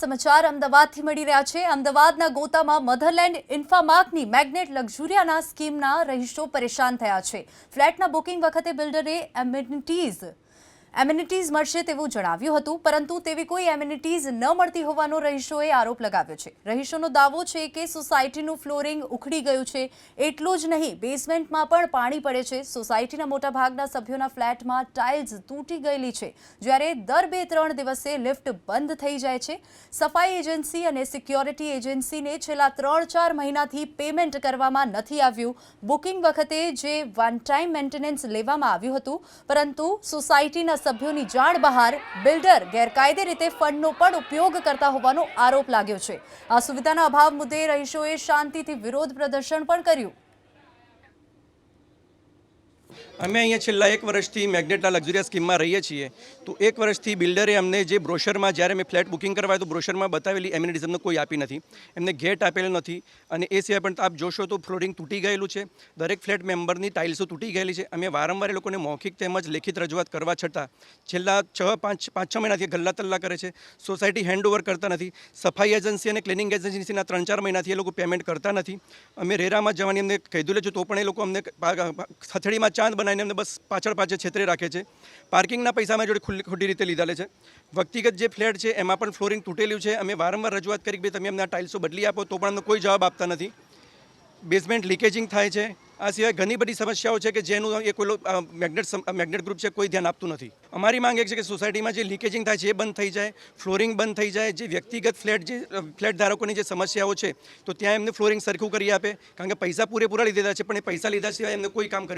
સમાચાર અમદાવાદથી મળી રહ્યા છે. અમદાવાદના ગોતામાં મધરલેન્ડ ઇન્ફામાર્કની મેગ્નેટ લક્ઝુરિયાના સ્કીમના રહીશો પરેશાન થયા છે. ફ્લેટના બુકિંગ વખતે બિલ્ડરે એમ્યુનિટીઝ એમ્યુનિટીઝ મળશે તેવું જણાવ્યું હતું, પરંતુ તેવી કોઈ એમ્યુનિટીઝ ન મળતી હોવાનો રહીશોએ આરોપ લગાવ્યો છે. રહીશોનો દાવો છે કે સોસાયટીનું ફ્લોરિંગ ઉખડી ગયું છે. એટલું જ નહીં, બેઝમેન્ટમાં પણ પાણી પડે છે. સોસાયટીના મોટાભાગના સભ્યોના ફ્લેટમાં ટાઇલ્સ તૂટી ગયેલી છે, જ્યારે દર બે ત્રણ દિવસે લિફ્ટ બંધ થઈ જાય છે. સફાઈ એજન્સી અને સિક્યોરિટી એજન્સીને છેલ્લા ત્રણ ચાર મહિનાથી પેમેન્ટ કરવામાં નથી આવ્યું. બુકિંગ વખતે જે વન ટાઈમ મેન્ટેનન્સ લેવામાં આવ્યું હતું, પરંતુ સોસાયટીના સભ્યોની જાણ બહાર બિલ્ડર ગેરકાયદે રીતે ફંડનો પણ ઉપયોગ કરતા હોવાનો આરોપ લાગ્યો છે. આ સુવિધાના અભાવ મુદ્દે રહીશોએ શાંતિથી વિરોધ પ્રદર્શન પણ કર્યું. અમે અહીંયા છેલ્લા એક વર્ષથી મેગ્નેટના લક્ઝુરિયા સ્કીમમાં રહીએ છીએ. તો એક વર્ષથી બિલ્ડરે અમને જે બ્રોશરમાં જ્યારે મેં ફ્લેટ બુકિંગ કરવાય તો બ્રોશરમાં બતાવેલી એમ્યુનિટીઝ અમને કોઈ આપી નથી. એમને ગેટ આપેલ નથી. અને એ સિવાય પણ આપ જોશો તો ફ્લોરિંગ તૂટી ગયેલું છે. દરેક ફ્લેટ મેમ્બરની ટાઇલ્સો તૂટી ગયેલી છે. અમે વારંવાર એ લોકોને મૌખિક તેમજ લેખિત રજૂઆત કરવા છતાં છેલ્લા છ, પાંચ પાંચ, છ મહિનાથી ગલ્લા તલ્લા કરે છે. સોસાયટી હેન્ડઓવર કરતા નથી. સફાઈ એજન્સી અને ક્લિનિંગ એજન્સીના ત્રણ, ચાર મહિનાથી એ લોકો પેમેન્ટ કરતા નથી. અમે રેરામાં જવાની અમને કીધું છે તો પણ એ લોકો અમને હથેળીમાં ચાંદ બનાવીને એમને બસ પાછળ પાછળ છેતરે રાખે છે. પાર્કિંગના પૈસા અમે જોડે ખોટી રીતે લીધા લે છે. વ્યક્તિગત જે ફ્લેટ છે, એમાં પણ ફ્લોરિંગ તૂટેલું છે. અમે વારંવાર રજૂઆત કરી કે તમે અમને ટાઇલ્સો બદલી આપો, તો પણ અમને કોઈ જવાબ આપતા નથી. બેઝમેન્ટ લીકેજિંગ થાય છે. આ સિવાય ઘણી બધી સમસ્યાઓ છે કે જેનું એ કોઈ મેગ્નેટ મેગ્નેટ ગ્રુપ છે, કોઈ ધ્યાન આપતું નથી. અમારી માંગ એ છે કે સોસાયટીમાં જે લીકેજિંગ થાય છે, એ બંધ થઈ જાય, ફ્લોરિંગ બંધ થઈ જાય. જે વ્યક્તિગત ફ્લેટ જે ફ્લેટ ધારકોની જે સમસ્યાઓ છે, તો ત્યાં એમને ફ્લોરિંગ સરખું કરી આપે. કારણ કે પૈસા પૂરેપૂરા લીધેલા છે, પણ એ પૈસા લીધા સિવાય એમને કોઈ કામ કર્યું